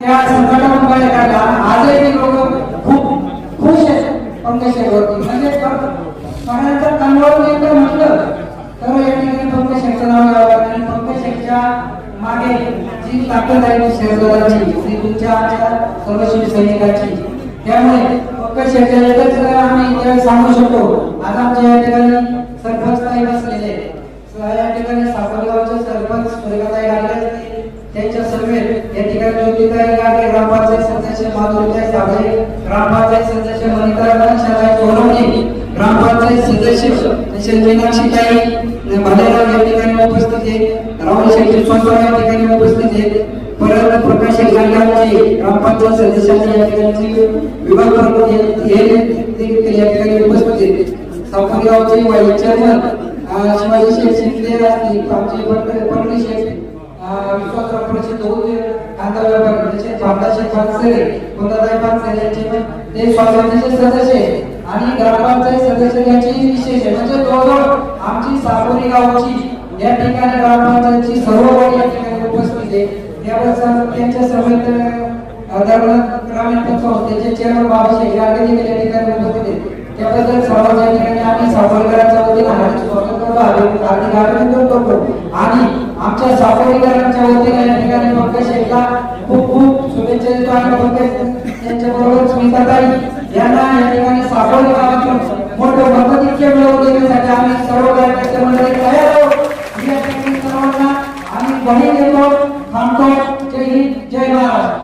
या संकटातून बाहेर काढला आजही लोक खूप खुश आहेत पंकजेवरती म्हणजे पाण्याचा कन्वर्ट एकदा म्हटलं तर या ठिकाणी पंकजेचं नाव घ्यावं लागतं आणि पंकजेच्या मागे जी ताकद आहे ती ती तुमच्या आमच्या सर्व शिवसैनिकांची त्यामुळे पंकज शेटच्या एकच आम्ही त्यावेळी सांगू शकतो आज आमच्या या ठिकाणी सरपंच नाही बसलेले या ठिकाणी सासरगावचे सरपंच स्वर्गताई या ग्रामपंचायत सदस्य माधुरीताई साबळे ग्रामपंचायत सदस्य मनिता सोनवणे ग्रामपंचायत सदस्य तसेच मीनाक्षीताई भालेराव या ठिकाणी उपस्थित आहेत राहुल शेट्टी या ठिकाणी उपस्थित आहेत परत प्रकाश ग्रामपंचायत या ठिकाणी विभाग प्रमुख हे देखील या ठिकाणी उपस्थित आहेत. वाईस चेअरमन शिवाजी शेठ शिंदे असतील आमचे पटणी शेठ विश्वासराव परिषद होते. भारताचे पानसरे पानसरे यांचे ते सदस्य आणि ग्रामपंचायत सदस्य यांची विशेष म्हणजे जवळजवळ आमची सापोरी गावची या ठिकाणी ग्रामपंचायतची सर्व वाडी या ठिकाणी उपस्थित आहे त्यांच्या समेत ग्रामीण चेअरमन बाबासाहेब गाडगे देखील या ठिकाणी उपस्थित आहेत. त्याबद्दल सर्वांच्या ठिकाणी आम्ही सावरकरांच्या वतीने हार्दिक स्वागत करतो. हार्दिक अभिनंदन करतो. आणि आमच्या सावरकरांच्या वतीने या ठिकाणी पंकज शेठला खूप खूप शुभेच्छा देतो आणि पंकज यांच्या बरोबर स्मिताताई यांना या ठिकाणी सावरी गावातून मोठं मताधिक्य मिळवून देण्यासाठी आम्ही सर्व कार्यकर्ते मंडळी तयार आहोत. या ठिकाणी सर्वांना आम्ही ग्वाही देतो थांबतो. जय हिंद जय महाराष्ट्र.